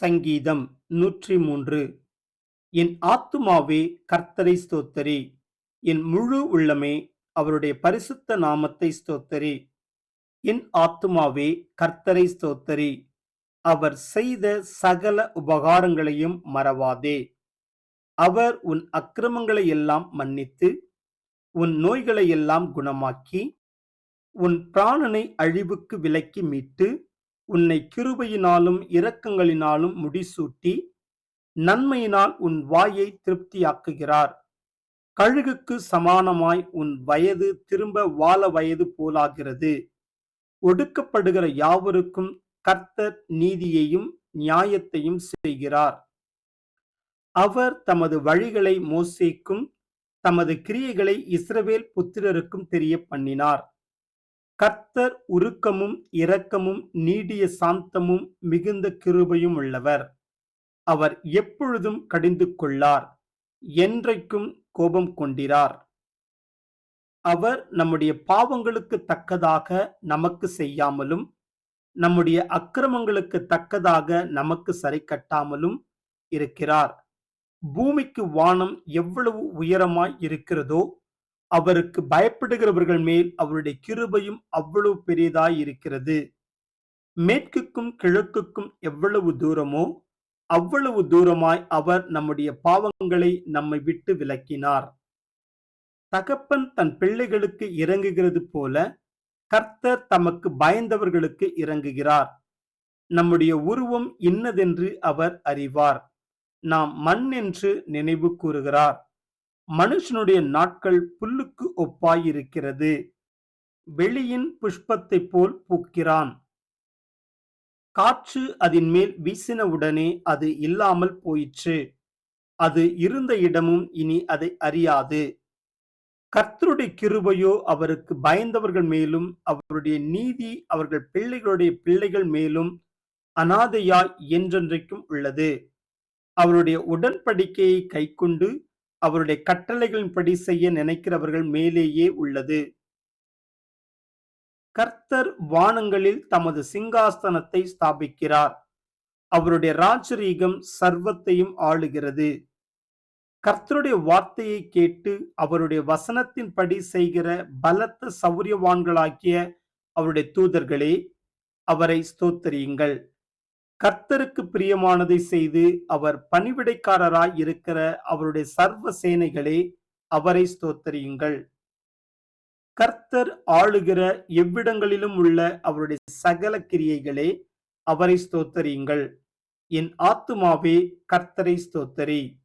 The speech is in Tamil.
சங்கீதம் நூற்றி மூன்று என் ஆத்துமாவே கர்த்தரை ஸ்தோத்தரி. என் முழு உள்ளமே அவருடைய பரிசுத்த நாமத்தை ஸ்தோத்தரி. என் ஆத்துமாவே கர்த்தரை ஸ்தோத்தரி. அவர் செய்த சகல உபகாரங்களையும் மறவாதே. அவர் உன் அக்கிரமங்களை எல்லாம் மன்னித்து உன் நோய்களை எல்லாம் குணமாக்கி உன் பிராணனை அழிவுக்கு விலக்கி மீட்டு உன்னை கிருபையினாலும் இரக்கங்களினாலும் முடிசூட்டி நன்மையினால் உன் வாயை திருப்தியாக்குகிறார். கழுகுக்கு சமானமாய் உன் வயது திரும்ப வாழ வயது போலாகிறது. ஒடுக்கப்படுகிற யாவருக்கும் கர்த்தர் நீதியையும் நியாயத்தையும் செய்கிறார். அவர் தமது வழிகளை மோசேக்கும் தமது கிரியைகளை இஸ்ரவேல் புத்திரருக்கும் தெரிய பண்ணினார் கர்த்தர் உருக்கமும் இரக்கமும் நீடிய சாந்தமும் மிகுந்த கிருபையும் உள்ளவர். அவர் எப்பொழுதும் கடிந்து கொள்ளார் என்றைக்கும் கோபம் கொண்டிரார். அவர் நம்முடைய பாவங்களுக்கு தக்கதாக நமக்கு செய்யாமலும் நம்முடைய அக்கிரமங்களுக்கு தக்கதாக நமக்கு சரி கட்டாமலும் இருக்கிறார். பூமிக்கு வானம் எவ்வளவு உயரமாய் இருக்கிறதோ அவருக்கு பயப்படுகிறவர்கள் மேல் அவருடைய கிருபையும் அவ்வளவு பெரியதாய் இருக்கிறது. மேற்குக்கும் கிழக்குக்கும் எவ்வளவு தூரமோ அவ்வளவு தூரமாய் அவர் நம்முடைய பாவங்களை நம்மை விட்டு விலக்கினார். தகப்பன் தன் பிள்ளைகளுக்கு இறங்குகிறது போல கர்த்தர் தமக்கு பயந்தவர்களுக்கு இறங்குகிறார். நம்முடைய உருவம் இன்னதென்று அவர் அறிவார். நாம் மண் என்று நினைவு கூறுகிறார். மனுஷனுடைய நாட்கள் புல்லுக்கு ஒப்பாயிருக்கிறது. வெளியின் புஷ்பத்தைப் போல் பூக்கிறான். காற்று அதன் மேல் வீசினவுடனே அது இல்லாமல் போயிற்று. அது இருந்த இடமும் இனி அதை அறியாது. கர்த்தருடைய கிருபையோ அவருக்கு பயந்தவர்கள் மேலும் அவருடைய நீதி அவர்கள் பிள்ளைகளுடைய பிள்ளைகள் மேலும் அனாதையாய் என்றென்றைக்கும் உள்ளது. அவருடைய உடன்படிக்கையை கைக்கொண்டு அவருடைய கட்டளைகளின்படி செய்ய நினைக்கிறவர்கள் மேலேயே உள்ளது. கர்த்தர் வானங்களில் தமது சிங்காஸ்தனத்தை ஸ்தாபிக்கிறார். அவருடைய ராஜரீகம் சர்வத்தையும் ஆளுகிறது. கர்த்தருடைய வார்த்தையை கேட்டு அவருடைய வசனத்தின்படி செய்கிற பலத்த சௌரியவான்களாக்கிய அவருடைய தூதர்களே அவரை ஸ்தோத்தரியுங்கள். கர்த்தருக்கு பிரியமானதை செய்து அவர் பணிவிடைக்காரராய் இருக்கிற அவருடைய சர்வ சேனைகளே அவரை ஸ்தோத்தரியுங்கள். கர்த்தர் ஆளுகிற எவ்விடங்களிலும் உள்ள அவருடைய சகல கிரியைகளே அவரை ஸ்தோத்தரியுங்கள். என் ஆத்துமாவே கர்த்தரை ஸ்தோத்தரி.